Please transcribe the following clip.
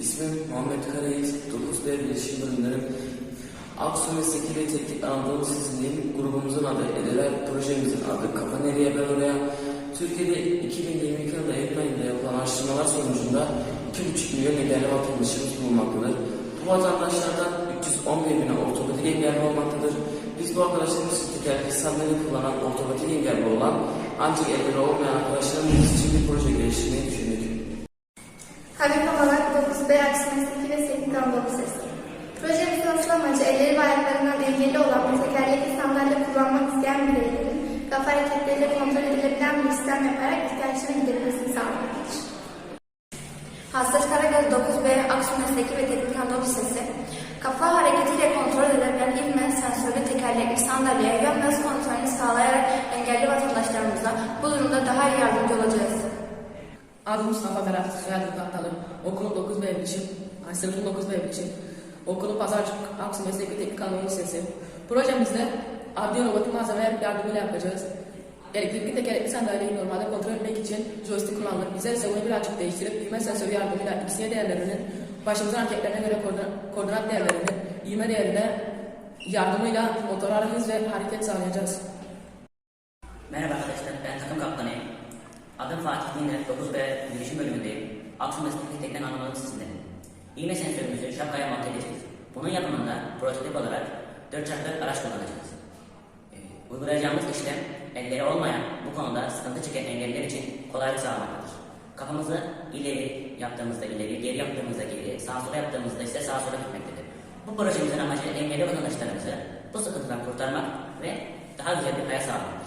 İsmim Muhammed Karayiğit, 9B Bilişim Bölümleri. Aksu Mesleki ve Teknik Anadolu Lisesi'ndeyim. Grubumuzun adı Edeler, projemizin adı Kafa Nereye Ben Oraya. Türkiye'de 2022 yılında Eylül ayında yapılan araştırmalar sonucunda 2,5 milyon engelli vatandaşımız bulunmaktadır. Bu vatandaşlardan 311 bini ortopedik engelli olmaktadır. Biz bu arkadaşlarımız tekerlekli sandalye kullanan ortopedik engelli olan ancak elleri olmayan arkadaşlarımız için bir proje geliştirmeyi düşündük. 9B Aksu Anadolu Lisesi. Projemizin asıl amacı elleri ve ayaklarından engelli olan ve tekerlekli sandalye kullanmak isteyen bireylerin kafa hareketleriyle kontrol edilebilen bir sistem yaparak ihtiyaçlarını giderilmesini sağlamaktır. Hasret Karagöz 9B Aksu Mesleki ve Teknik Anadolu Lisesi, kafa hareketiyle kontrol edilebilen ivme sensörlü tekerlekli sandalyeye yön ve kontrolünü sağlayarak engelli vatandaşlarımıza bu durumda daha iyi yardımcı olacağız. Adım Mustafa Berat, soyadım Kattalı. Okulum 9B Bilişim, ay, sınıfım 9B Bilişim. Okulum Pazarcık, Aksu Meslek ve Teknik Anadolu Lisesi. Projemizde adli robotik malzeme yardımıyla yapacağız. Elektrikli tekerlekli sandalyeyi normalde kontrol etmek için joystick kullandık. Bize ise bunu birazcık değiştirip ivme sensörü yardımıyla ikisiye değerlerinin başımızın hareketlerine göre koordinat, değerlerini, ivme değerine yardımıyla motora hız ve hareket sağlayacağız. Merhaba arkadaşlar, ben takım kaptanıyım. Adım Fatih Diner, 9B Bilişim bölümündeyim. Aksu Mesleki Teknik Anadolu Lisesi'ndeyim. İğme sensörümüzü şapkaya monte edeceğiz. Bunun yapımında prototip olarak 4x4 araç kullanacağız. Ee, uygulayacağımız işlem, elleri olmayan, bu konuda sıkıntı çeken engelliler için kolaylık sağlamaktadır. Kafamızı ileri yaptığımızda ileri, geri yaptığımızda geri, sağa sola yaptığımızda ise sağa sola gitmektedir. Bu projemizin amacı engelli vatandaşlarımızı bu sıkıntıdan kurtarmak ve daha güzel bir hayat sağlamaktır.